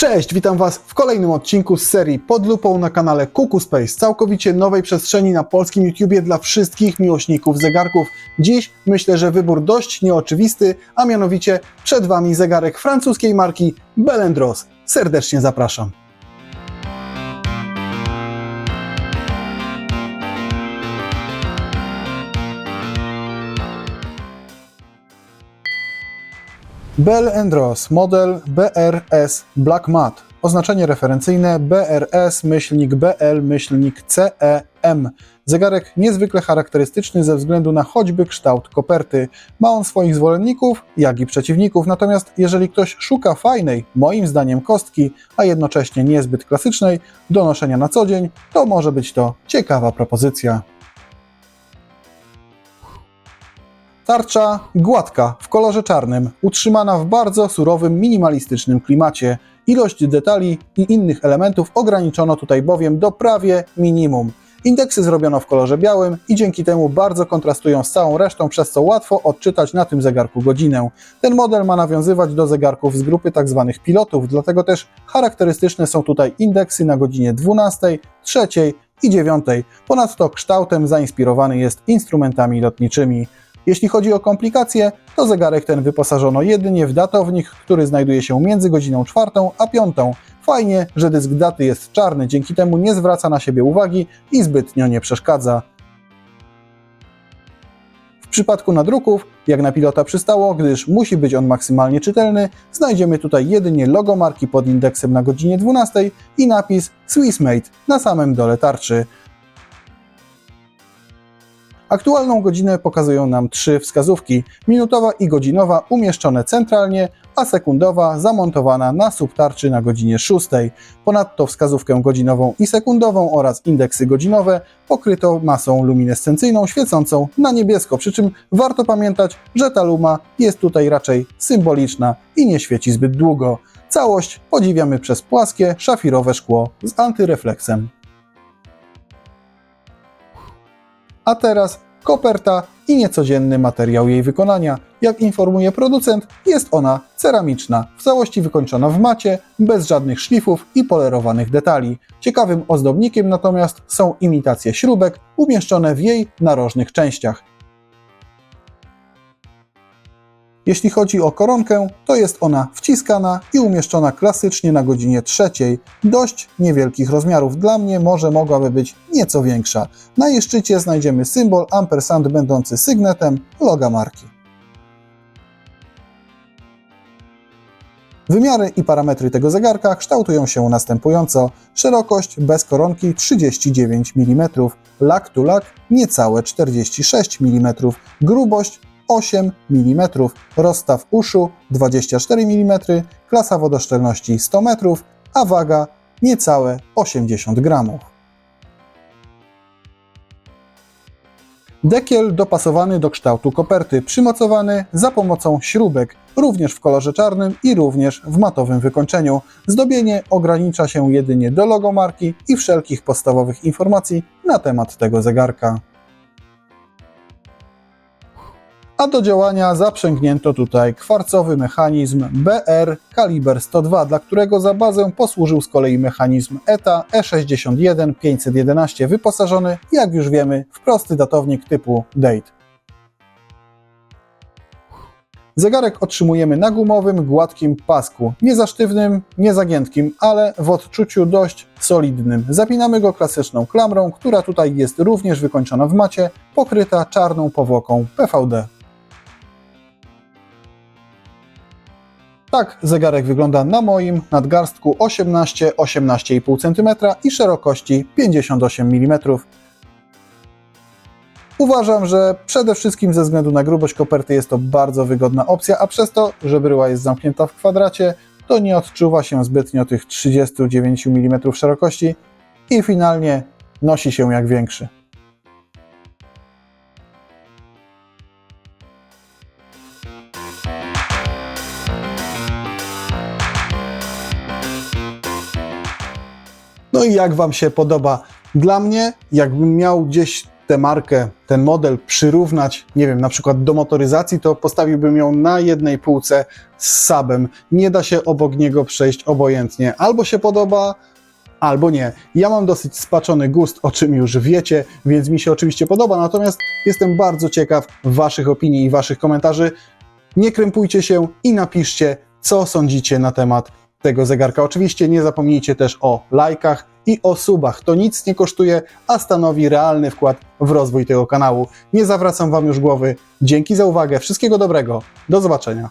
Cześć, witam Was w kolejnym odcinku z serii Pod lupą na kanale Kuku Space, całkowicie nowej przestrzeni na polskim YouTubie dla wszystkich miłośników zegarków. Dziś myślę, że wybór dość nieoczywisty, a mianowicie przed Wami zegarek francuskiej marki Belendros. Serdecznie zapraszam. Bell Ross, model BRS Black Mat. Oznaczenie referencyjne BRS-BL-CEM. Zegarek niezwykle charakterystyczny ze względu na choćby kształt koperty. Ma on swoich zwolenników, jak i przeciwników, natomiast jeżeli ktoś szuka fajnej, moim zdaniem kostki, a jednocześnie niezbyt klasycznej, do noszenia na co dzień, to może być to ciekawa propozycja. Tarcza gładka, w kolorze czarnym, utrzymana w bardzo surowym, minimalistycznym klimacie. Ilość detali i innych elementów ograniczono tutaj bowiem do prawie minimum. Indeksy zrobiono w kolorze białym i dzięki temu bardzo kontrastują z całą resztą, przez co łatwo odczytać na tym zegarku godzinę. Ten model ma nawiązywać do zegarków z grupy tzw. pilotów, dlatego też charakterystyczne są tutaj indeksy na godzinie 12, 3 i 9. Ponadto kształtem zainspirowany jest instrumentami lotniczymi. Jeśli chodzi o komplikacje, to zegarek ten wyposażono jedynie w datownik, który znajduje się między godziną 4 a 5. Fajnie, że dysk daty jest czarny, dzięki temu nie zwraca na siebie uwagi i zbytnio nie przeszkadza. W przypadku nadruków, jak na pilota przystało, gdyż musi być on maksymalnie czytelny, znajdziemy tutaj jedynie logo marki pod indeksem na godzinie 12 i napis Swissmade na samym dole tarczy. Aktualną godzinę pokazują nam trzy wskazówki: minutowa i godzinowa umieszczone centralnie, a sekundowa zamontowana na subtarczy na godzinie 6. Ponadto wskazówkę godzinową i sekundową oraz indeksy godzinowe pokryto masą luminescencyjną świecącą na niebiesko, przy czym warto pamiętać, że ta luma jest tutaj raczej symboliczna i nie świeci zbyt długo. Całość podziwiamy przez płaskie, szafirowe szkło z antyrefleksem. A teraz koperta i niecodzienny materiał jej wykonania. Jak informuje producent, jest ona ceramiczna, w całości wykończona w macie, bez żadnych szlifów i polerowanych detali. Ciekawym ozdobnikiem natomiast są imitacje śrubek umieszczone w jej narożnych częściach. Jeśli chodzi o koronkę, to jest ona wciskana i umieszczona klasycznie na godzinie trzeciej, dość niewielkich rozmiarów. Dla mnie może mogłaby być nieco większa. Na jej szczycie znajdziemy symbol ampersand będący sygnetem loga marki. Wymiary i parametry tego zegarka kształtują się następująco. Szerokość bez koronki 39 mm, lak to lak niecałe 46 mm, grubość 8 mm, rozstaw uszu 24 mm, klasa wodoszczelności 100 metrów, a waga niecałe 80 gramów. Dekiel dopasowany do kształtu koperty, przymocowany za pomocą śrubek, również w kolorze czarnym i również w matowym wykończeniu. Zdobienie ogranicza się jedynie do logo marki i wszelkich podstawowych informacji na temat tego zegarka. A do działania zaprzęgnięto tutaj kwarcowy mechanizm BR kaliber 102, dla którego za bazę posłużył z kolei mechanizm ETA E61 511 wyposażony, jak już wiemy, w prosty datownik typu DATE. Zegarek otrzymujemy na gumowym, gładkim pasku. Nie za sztywnym, nie za giętkim, ale w odczuciu dość solidnym. Zapinamy go klasyczną klamrą, która tutaj jest również wykończona w macie, pokryta czarną powłoką PVD. Tak zegarek wygląda na moim nadgarstku 18-18,5 cm i szerokości 58 mm. Uważam, że przede wszystkim ze względu na grubość koperty jest to bardzo wygodna opcja, a przez to, że bryła jest zamknięta w kwadracie, to nie odczuwa się zbytnio tych 39 mm szerokości i finalnie nosi się jak większy. No i jak Wam się podoba? Dla mnie, jakbym miał gdzieś tę markę, ten model przyrównać, nie wiem, na przykład do motoryzacji, to postawiłbym ją na jednej półce z Sabem. Nie da się obok niego przejść obojętnie. Albo się podoba, albo nie. Ja mam dosyć spaczony gust, o czym już wiecie, więc mi się oczywiście podoba, natomiast jestem bardzo ciekaw Waszych opinii i Waszych komentarzy. Nie krępujcie się i napiszcie, co sądzicie na temat tego zegarka. Oczywiście nie zapomnijcie też o lajkach i o subach. To nic nie kosztuje, a stanowi realny wkład w rozwój tego kanału. Nie zawracam Wam już głowy. Dzięki za uwagę, wszystkiego dobrego, do zobaczenia.